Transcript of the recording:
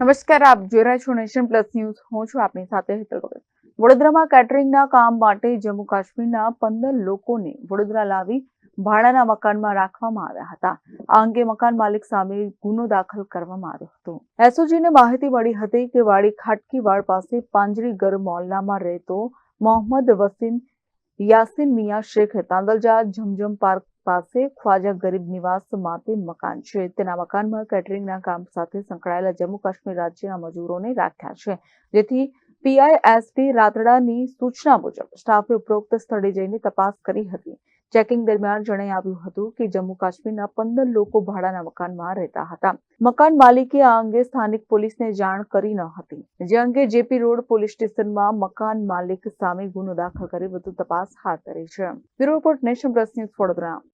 નમસ્કાર, આપ જોઈ રહ્યા છો નેશન પ્લસ ન્યૂઝ. હું છું આપની સાથે હેતલ ભગત. વડોદરામાં કેટરિંગના કામ માટે જમ્મુ કાશ્મીરના પંદર લોકોને વડોદરા લાવી ભાડાના મકાનમાં રાખવામાં આવ્યા હતા. આ અંગે મકાન માલિક સામે ગુનો દાખલ કરવામાં આવ્યો હતો. એસઓજીને માહિતી મળી હતી કે વાડી ખાટકીવાડ પાસે પાંજરીગર મોહલ્લામાં રહેતો મોહમ્મદ વસીમ યાસીન મિયા શેખ તાંદલજા જમજમ પાર્ક પાસે ખ્વાજા ગરીબ નિવાસ માટે મકાન છે. તેના મકાનમાં કેટરિંગના કામ સાથે સંકળાયેલા જમ્મુ કાશ્મીર રાજ્યના મજૂરોને રાખ્યા છે. જેથી પીઆઈએસટી રાતડાની સૂચના મુજબ સ્ટાફે ઉપરોક્ત સ્થળે જઈને તપાસ કરી હતી. ચેકિંગ દરમિયાન જણાઈ આવ્યું હતું કે જમ્મુ કાશ્મીરના પંદર લોકો ભાડાના મકાનમાં રહેતા હતા. મકાન માલિકે આ અંગે સ્થાનિક પોલીસને જાણ કરી ન હતી. જે અંગે જેપી રોડ પોલીસ સ્ટેશનમાં મકાન માલિક સામે ગુનો દાખલ કરી વધુ તપાસ હાથ ધરી છે. Bureau report Nation Plus news Vadodara.